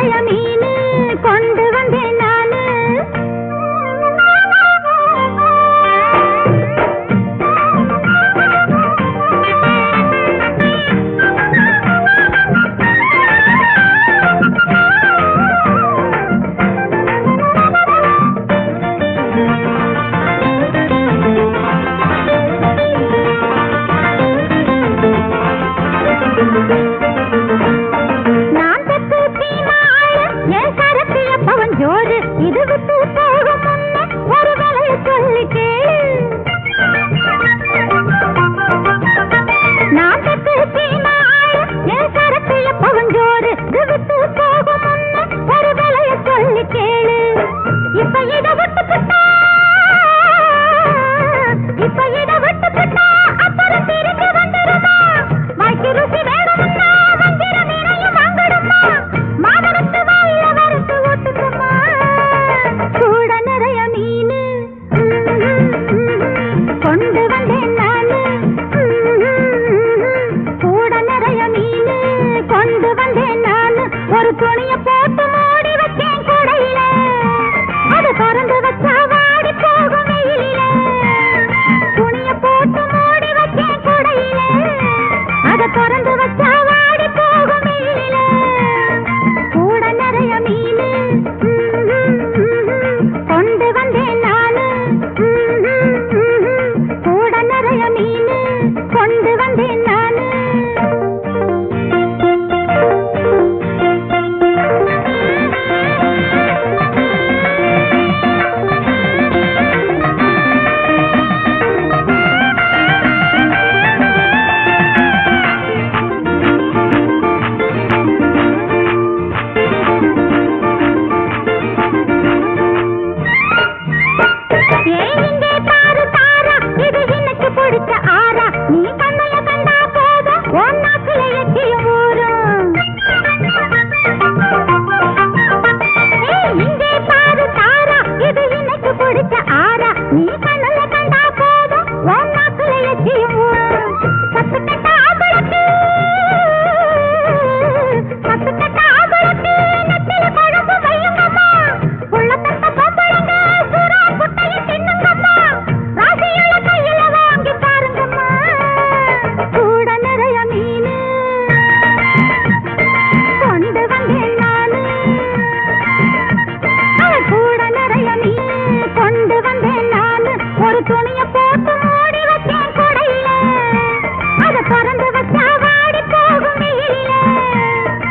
பழமீன் துணிய போட்டு மூடி வச்சேன் குடையில. அது திறந்து வச்சா வாடி போகும் வெயிலில துணிய போட்டு மூடி வச்சேன் குடையில. அதை திறந்து வச்சா